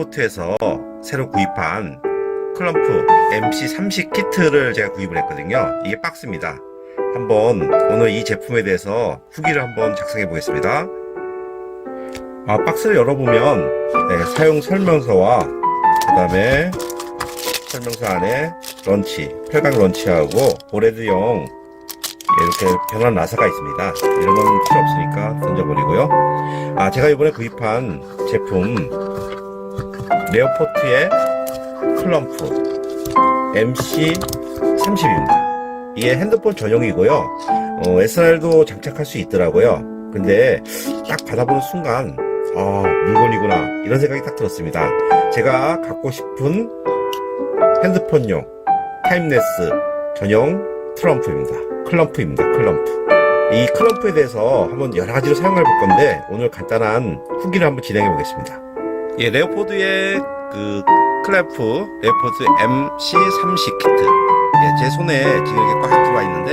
레오포트에서 새로 구입한 클럼프 MC30 키트를 제가 구입을 했거든요. 이게 박스입니다. 한번 오늘 이 제품에 대해서 후기를 한번 작성해 보겠습니다. 아, 박스를 열어보면 네, 사용 설명서와 그 다음에 설명서 안에 런치, pel각 런치하고 보레드용 이렇게 변환 나사가 있습니다. 이런 건 필요 없으니까 던져버리고요. 아, 제가 이번에 구입한 제품 레오포트의 클럼프 MC30입니다. 이게 핸드폰 전용이고요. 어, SL도 장착할 수 있더라고요. 근데 딱 받아보는 순간 아, 물건이구나 이런 생각이 딱 들었습니다. 제가 갖고 싶은 핸드폰용 타임레스 전용 트럼프입니다. 클럼프입니다. 클럼프. 이 클럼프에 대해서 한번 여러 가지로 사용해 볼 건데 오늘 간단한 후기를 한번 진행해 보겠습니다. 예, 레오포드의 그 클램프 레오포드 MC30 키트. 예, 제 손에 지금 이렇게 꽉 들어와 있는데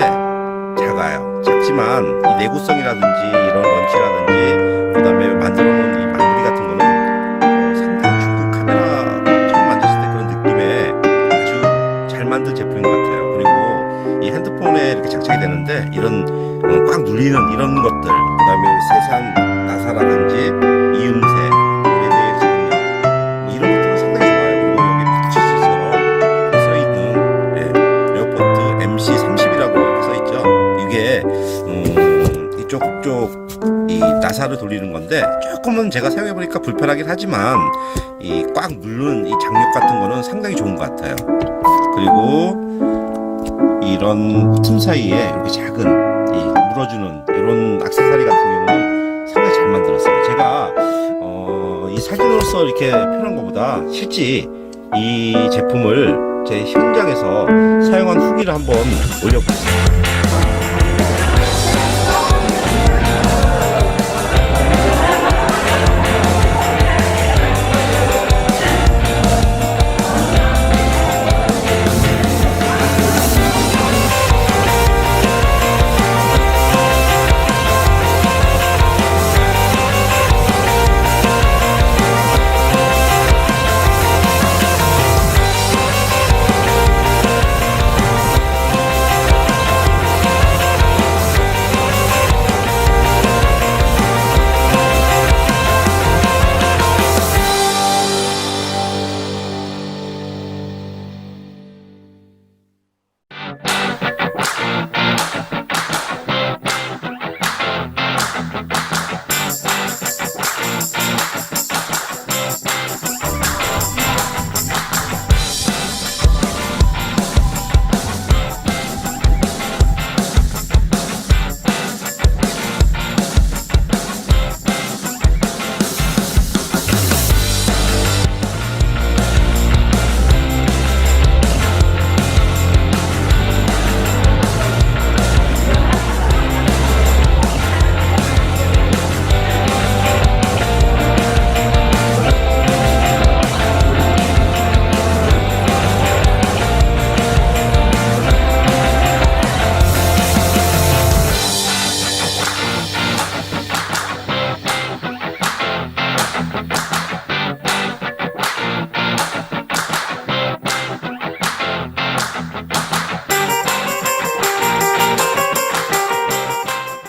작아요. 작지만 이 내구성이라든지 이런 런치라든지 그다음에 만들어 놓은 이 마무리 같은 거는 어, 상당히 중국 카메라 처음 만졌을 때 그런 느낌의 아주 잘 만든 제품인 것 같아요. 그리고 이 핸드폰에 이렇게 장착이 되는데 이런 어, 꽉 눌리는 이런 것들, 그다음에 세산 나사라든지 이음새, 음, 이쪽 쪽 이 나사를 돌리는 건데 조금은 제가 사용해 보니까 불편하긴 하지만 이 꽉 누르는 이 장력 같은 거는 상당히 좋은 것 같아요. 그리고 이런 틈 사이에 이렇게 작은 이 물어주는 이런 액세서리 같은 경우는 상당히 잘 만들었어요. 제가 어, 이 사진으로서 이렇게 표현한 것보다 실제 이 제품을 제 현장에서 사용한 후기를 한번 올려보겠습니다.